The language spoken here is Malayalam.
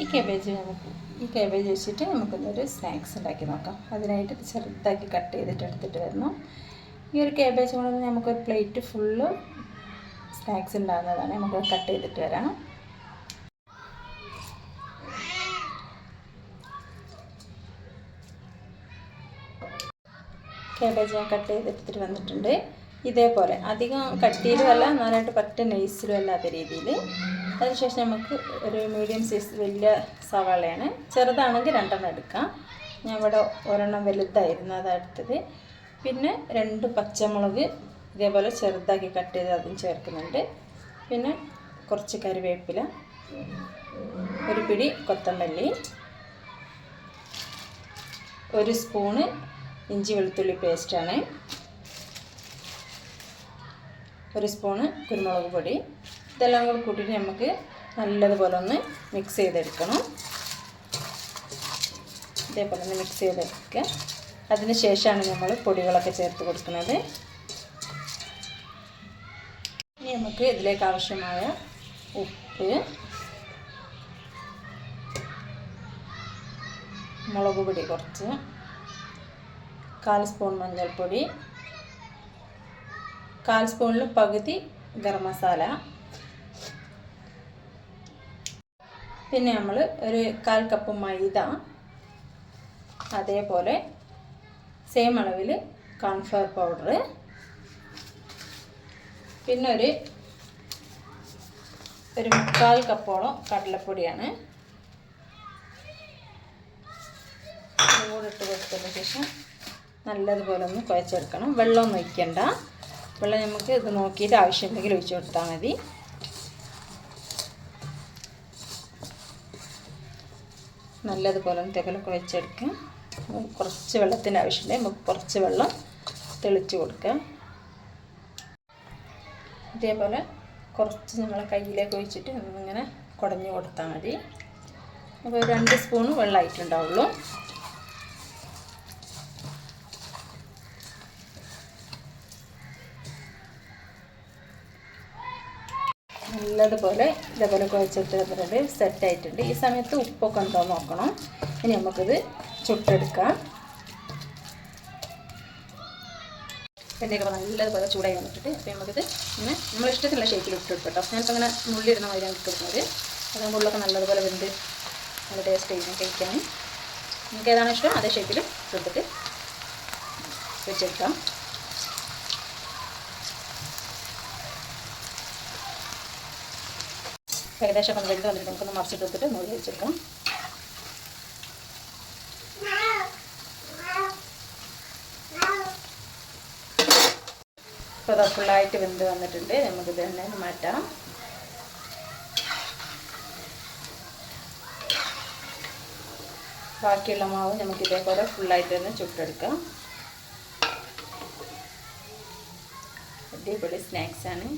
ഈ കേബേജ് നമുക്ക് ഈ കേബേജ് വെച്ചിട്ട് നമുക്കൊന്നൊരു സ്നാക്സ് ഉണ്ടാക്കി നോക്കാം. അതിനായിട്ട് ചെറുതാക്കി കട്ട് ചെയ്തിട്ട് എടുത്തിട്ട് വരുന്നു ഈ ഒരു കേബേജ് കൊണ്ട് നമുക്കൊരു പ്ലേറ്റ് ഫുള്ള് സ്നാക്സ് ഉണ്ടാകുന്നതാണ് നമുക്ക് കട്ട് ചെയ്തിട്ട് വരാം കേബേജ് ഞാൻ കട്ട് ചെയ്തെടുത്തിട്ട് വന്നിട്ടുണ്ട്. ഇതേപോലെ. അധികം കട്ടിയിലും അല്ല നന്നായിട്ട് പറ്റ നൈസിലും അല്ലാത്ത രീതിയിൽ അതിനുശേഷം നമുക്ക് ഒരു മീഡിയം സൈസ് വലിയ സവാളയാണ്. ചെറുതാണെങ്കിൽ രണ്ടെണ്ണം എടുക്കാം. ഞാൻ ഇവിടെ ഒരെണ്ണം വലുതായിരുന്നു അതെടുത്തത് പിന്നെ രണ്ട് പച്ചമുളക് ഇതേപോലെ ചെറുതാക്കി കട്ട് ചെയ്ത് അതും ചേർക്കുന്നുണ്ട്. പിന്നെ കുറച്ച് കറിവേപ്പില ഒരു പിടി കൊത്തമല്ലി ഒരു സ്പൂണ് ഇഞ്ചി വെളുത്തുള്ളി പേസ്റ്റാണ് ഒരു സ്പൂണ് കുരുമുളക് പൊടി. ഇതെല്ലാം കൂടി കൂട്ടിയിട്ട് നമുക്ക് നല്ലതുപോലെ ഒന്ന് മിക്സ് ചെയ്തെടുക്കണം. ഇതേപോലെ ഒന്ന് മിക്സ് ചെയ്തെടുക്കുക. അതിന് ശേഷമാണ് നമ്മൾ പൊടികളൊക്കെ ചേർത്ത് കൊടുക്കുന്നത്. ഇനി നമുക്ക് ഇതിലേക്ക് ആവശ്യമായ ഉപ്പ് മുളക് പൊടി കുറച്ച് കാൽ സ്പൂൺ മഞ്ഞൾപ്പൊടി കാൽ സ്പൂണിൽ പകുതി ഗരം മസാല. പിന്നെ നമ്മൾ ഒരു കാൽ കപ്പ് മൈദ. അതേപോലെ സെയിം അളവിൽ കോൺഫ്ലവർ പൗഡർ പിന്നെ ഒരു ഒരു മുക്കാൽ കപ്പോളം കടലപ്പൊടിയാണ്. ചൂടിട്ട് കൊടുത്തതിന് ശേഷം നല്ലതുപോലെ ഒന്ന് കുഴച്ചെടുക്കണം. വെള്ളമൊന്നും ഒഴിക്കണ്ട. വെള്ളം നമുക്ക് ഇത് നോക്കിയിട്ട് ആവശ്യമുണ്ടെങ്കിൽ ഒഴിച്ചു കൊടുത്താൽ മതി. നല്ലതുപോലെ ഒന്ന് വെച്ചെടുക്കും. കുറച്ച് വെള്ളത്തിന്റെ ആവശ്യമുണ്ടെങ്കിൽ നമുക്ക് കുറച്ച് വെള്ളം തെളിച്ച് കൊടുക്കാം. ഇതേപോലെ കുറച്ച് നമ്മളെ കയ്യിലേക്ക് ഒഴിച്ചിട്ട് ഇങ്ങനെ കുടഞ്ഞു കൊടുത്താൽ മതി. അപ്പോൾ രണ്ട് സ്പൂൺ വെള്ളമായിട്ടുണ്ടാവുള്ളൂ. നല്ലതുപോലെ ഇതേപോലെ കുഴച്ചിട്ട് വന്നിട്ടുണ്ട് സെറ്റായിട്ടുണ്ട് ഈ സമയത്ത് ഉപ്പൊക്കെ എന്ന് നോക്കണം. ഇനി നമുക്കിത് ചുട്ടെടുക്കാം. എണ്ണയൊക്കെ നല്ലതുപോലെ ചൂടായി വന്നിട്ടുണ്ട്. അപ്പോൾ നമുക്കിത് ഇങ്ങനെ നമ്മൾ ഇഷ്ടത്തിലുള്ള ഷേപ്പിൽ ഇട്ടെടുക്കും കേട്ടോ. ഞാനിപ്പോൾ ഇങ്ങനെ നുള്ളിയിടുന്ന മാതിരിയാണ് ഇട്ടെടുക്കുന്നത് അതുകൊണ്ട് ഉള്ളൊക്കെ നല്ലതുപോലെ വെന്ത് നല്ല ടേസ്റ്റ് ചെയ്യുന്നു കഴിക്കാൻ. നിങ്ങൾക്ക് ഏതാണ് ഇഷ്ടം അതേ ഷേപ്പിൽ ഇട്ടിട്ട് വെച്ചെടുക്കാം. ഏകദേശം ഒന്ന് വെന്ത് വന്നിട്ട് നമുക്കൊന്ന് മറിച്ചിട്ടെടുത്തിട്ട് നൂൽ വെച്ചെടുക്കാം ഇപ്പോൾ അത് ഫുള്ളായിട്ട് വെന്ത് വന്നിട്ടുണ്ട്. നമുക്കിത് തന്നെ മാറ്റാം. ബാക്കിയുള്ള മാവ് നമുക്ക് ഇതേപോലെ ഫുള്ളായിട്ട് തന്നെ ചുട്ടെടുക്കാം. അടിപൊളി സ്നാക്സാണ്